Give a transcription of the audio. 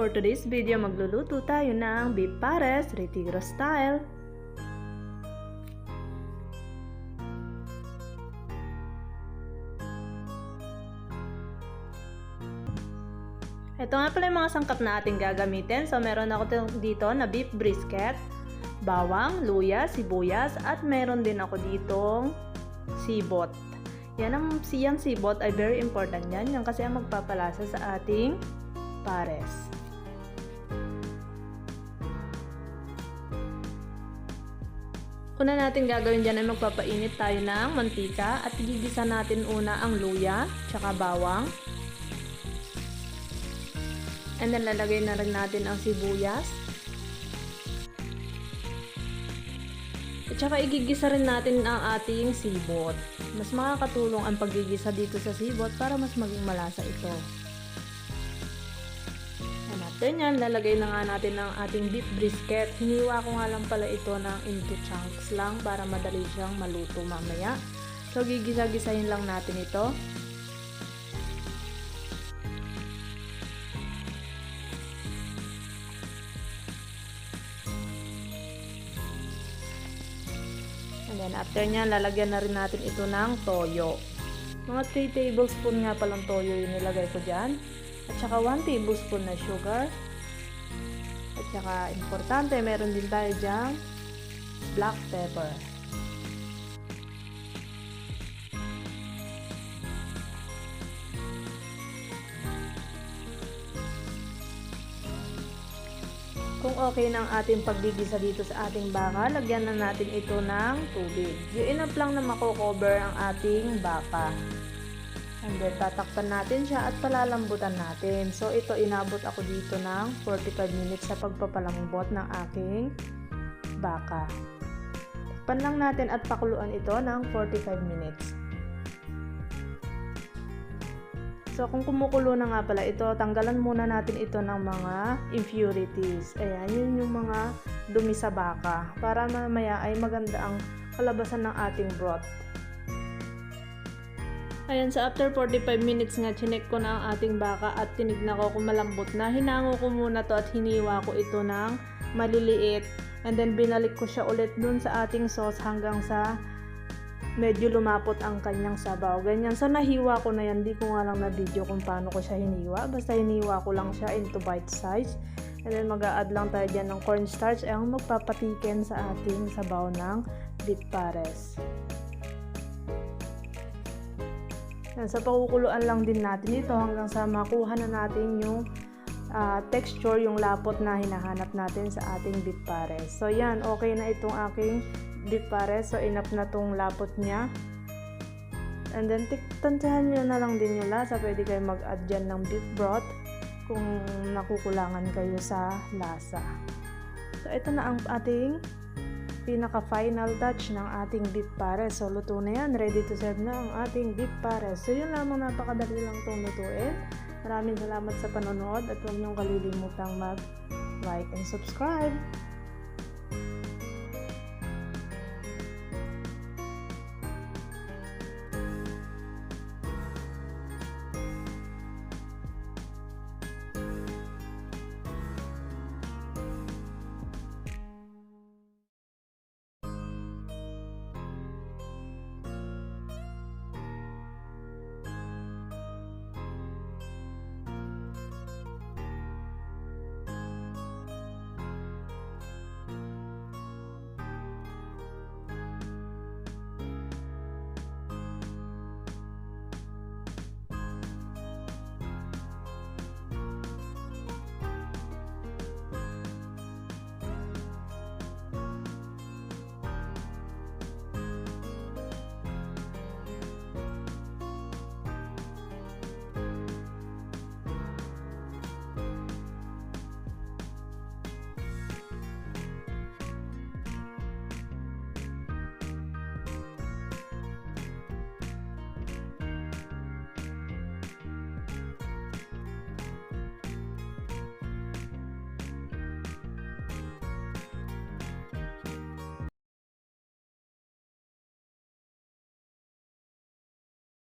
For today's video, magluluto tayo ng beef pares retiro style. Ito nga pala yung mga sangkap na ating gagamitin. So, meron ako dito na beef brisket, bawang, luya, sibuyas, at meron din ako ditong sibot. Yan ang siyang sibot ay very important yan. Yan kasi ang magpapalasa sa ating pares. Una natin gagawin dyan ay magpapainit tayo ng mantika at gigisa natin una ang luya, tsaka bawang. And then lalagay na rin natin ang sibuyas. At saka igigisa rin natin ang ating sibot. Mas makakatulong ang paggigisa dito sa sibot para mas maging malasa ito. And after nyan, lalagay na nga natin ang ating beef brisket. Hiniwa ko nga lang pala ito ng into chunks lang para madali siyang maluto mamaya. So, gigisa-gisahin lang natin ito. And then after nyan, lalagyan na rin natin ito ng toyo. Mga 3 tablespoon nga palang toyo yung nilagay ko dyan. At saka 1 tablespoon na sugar. At saka importante, meron din tayo dyan black pepper. Kung okay ng ating paggigisa dito sa ating baka, lagyan na natin ito ng tubig. Yung enough lang na mako-cover ang ating baka. And then, tatakpan natin siya at palalambutan natin. So, ito inabot ako dito ng 45 minutes sa pagpapalambot ng aking baka. Takpan lang natin at pakuluan ito ng 45 minutes. So, kung kumukulo na nga pala ito, tanggalan muna natin ito ng mga impurities. Ayan, yun yung mga dumi sa baka. Para mamaya ay maganda ang kalabasan ng ating broth. Ayan, sa after 45 minutes nga, chinek ko na ang ating baka at tinignan ko kung malambot na. Hinango ko muna to at hiniwa ko ito ng maliliit. And then, binalik ko siya ulit dun sa ating sauce hanggang sa medyo lumapot ang kanyang sabaw. Ganyan. So, nahiwa ko na yan. Di ko nga lang na video kung paano ko siya hiniwa. Basta hiniwa ko lang siya into bite size. And then, mag-a-add lang tayo dyan ng cornstarch. Ay, ang magpapatiken sa ating sabaw ng beef pares. Yan, sa pakukuluan lang din natin ito hanggang sa makuha na natin yung uh, texture, yung lapot na hinahanap natin sa ating beef pares. So, yan. Okay na itong aking beef pares. So, enough na tong lapot niya. And then, tantahan nyo na lang din yung lasa. Pwede kayo mag-add dyan ng beef broth kung nakukulangan kayo sa lasa. So, ito na ang ating pinaka-final touch ng ating beef pares. So, luto na yan. Ready to serve na ang ating beef pares. So, yun lamang napakadali lang itong lutuin. Maraming salamat sa panonood at huwag niyong kalilimutang mag-like and subscribe.